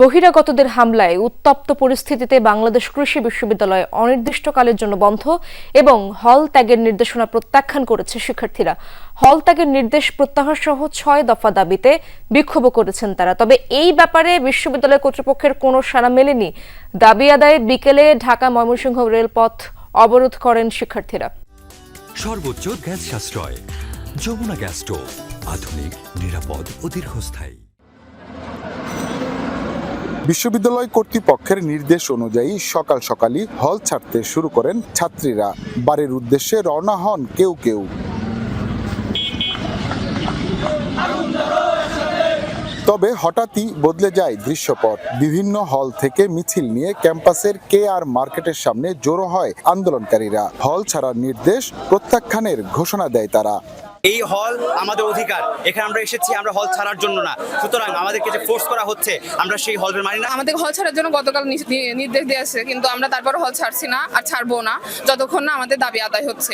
বহিরাগতদের হামলায় উত্তপ্ত পরিস্থিতিতে বাংলাদেশ কৃষি বিশ্ববিদ্যালয় অনির্দিষ্টকালের জন্য বন্ধ এবং হল ত্যাগের নির্দেশনা প্রত্যাখ্যান করেছে শিক্ষার্থীরা। হল ত্যাগের নির্দেশ প্রত্যাহার সহ ছয় দফা দাবিতে বিক্ষোভ করেছেন তারা। তবে এই ব্যাপারে বিশ্ববিদ্যালয় কর্তৃপক্ষের কোনো সাড়া মেলেনি। দাবি আদায়ে বিকেলে ঢাকা ময়মনসিংহ রেলপথ অবরোধ করেন শিক্ষার্থীরা। সর্বোচ্চ গ্যাস সাশ্রয়, যমুনা গ্যাস স্টোভ, আধুনিক, নিরাপদ ও দীর্ঘস্থায়ী। বিশ্ববিদ্যালয় কর্তৃপক্ষের নির্দেশ অনুযায়ী সকাল সকালই হল ছাড়তে শুরু করেন ছাত্রীরা। বাড়ির উদ্দেশ্যে রওনা হন কেউ কেউ। তবে হঠাৎই বদলে যায় দৃশ্যপট। বিভিন্ন হল থেকে মিছিল নিয়ে ক্যাম্পাসের কে আর মার্কেটের সামনে জড়ো হয় আন্দোলনকারীরা। হল ছাড়ার নির্দেশ প্রত্যাখ্যানের ঘোষণা দেয় তারা। এই হল আমাদের অধিকার। এখানে আমরা এসেছি আমরা হল ছাড়ার জন্য না। সুতরাং আমাদেরকে যে ফোর্স করা হচ্ছে আমরা সেই হলের মানি না। আমাদের হল ছাড়ার জন্য গতকাল নির্দেশ দিয়েছে কিন্তু আমরা তারপর হল ছাড়ছি না আর ছাড়বো না। যতক্ষণ না আমাদের দাবি আদায় হচ্ছে।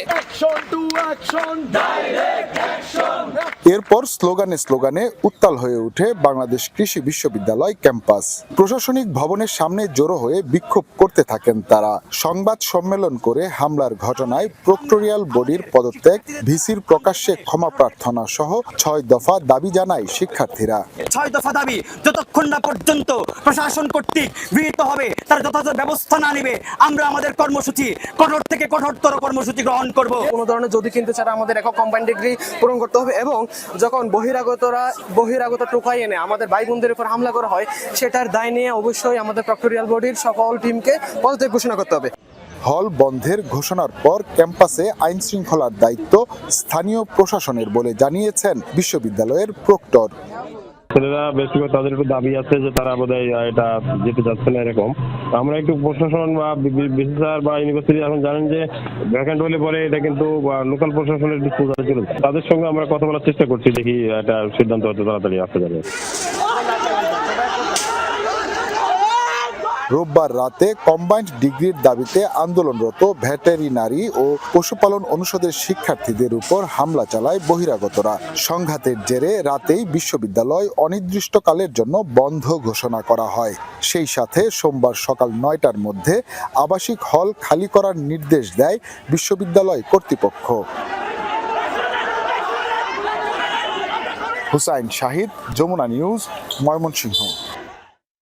এরপর স্লোগানে স্লোগানে উত্তাল হয়ে ওঠে বাংলাদেশ কৃষি বিশ্ববিদ্যালয় ক্যাম্পাস। প্রশাসনিক ভবনের সামনে জড়ো হয়ে বিক্ষোভ করতে থাকেন তারা। সংবাদ সম্মেলন করে হামলার ঘটনায় প্রক্টোরিয়াল বডির পদত্যাগ ভিসির প্রকাশ্যে ক্ষমা প্রার্থনা সহ ছয় দফা দাবি জানায় শিক্ষার্থীরা। ছয় দফা দাবি যতক্ষণ না পর্যন্ত প্রশাসন কর্তৃক গৃহীত হবে তার যথাযথ ব্যবস্থা না নেবে আমরা আমাদের কর্মসূচি কঠোর থেকে কঠোরতর কর্মসূচি গ্রহণ করব। কোনো ধরনের যদি কিনতে ছাড়া আমাদের একক কম্বাইন ডিগ্রি পূরণ করতে হবে এবং যখন বহিরাগতরা বহিরাগত টোকাই এনে আমাদের ভাই বোনদের উপর হামলা করা হয় সেটার দায় নিয়ে অবশ্যই আমাদের প্রক্টোরিয়াল বডির সকল টিমকে পদত্যাগ ঘোষণা করতে হবে। হল বন্ধের ঘোষণার পর ক্যাম্পাসে আইন শৃঙ্খলার দায়িত্ব স্থানীয় প্রশাসনের বলে জানিয়েছেন বিশ্ববিদ্যালয়ের প্রক্টর। ছেলেরা বেশ করে তাদের একটু দাবি আছে যে তারা বোধহয় এটা যেতে চাচ্ছে না এরকম। আমরা একটু প্রশাসন বা বিসিসার বা ইউনিভার্সিটি এখন জানেন যে ভ্যাকেন্ট হলে পরে এটা কিন্তু লোকাল প্রশাসনের ডিসপোজালে চলে তাদের সঙ্গে আমরা কথা বলার চেষ্টা করছি, দেখি এটা সিদ্ধান্ত হতে তাড়াতাড়ি আসতে যাবে রোববার রাতে কম্বাইন্ড ডিগ্রির দাবিতে আন্দোলনরত ভেটেরিনারি ও পশুপালন অনুষদের শিক্ষার্থীদের উপর হামলা চালায় বহিরাগতরা। সংঘাতের জেরে রাতেই বিশ্ববিদ্যালয় অনির্দিষ্টকালের জন্য বন্ধ ঘোষণা করা হয়। সেই সাথে সোমবার সকাল নয়টার মধ্যে আবাসিক হল খালি করার নির্দেশ দেয় বিশ্ববিদ্যালয় কর্তৃপক্ষ। হুসাইন শাহিদ, যমুনা নিউজ, ময়মনসিংহ।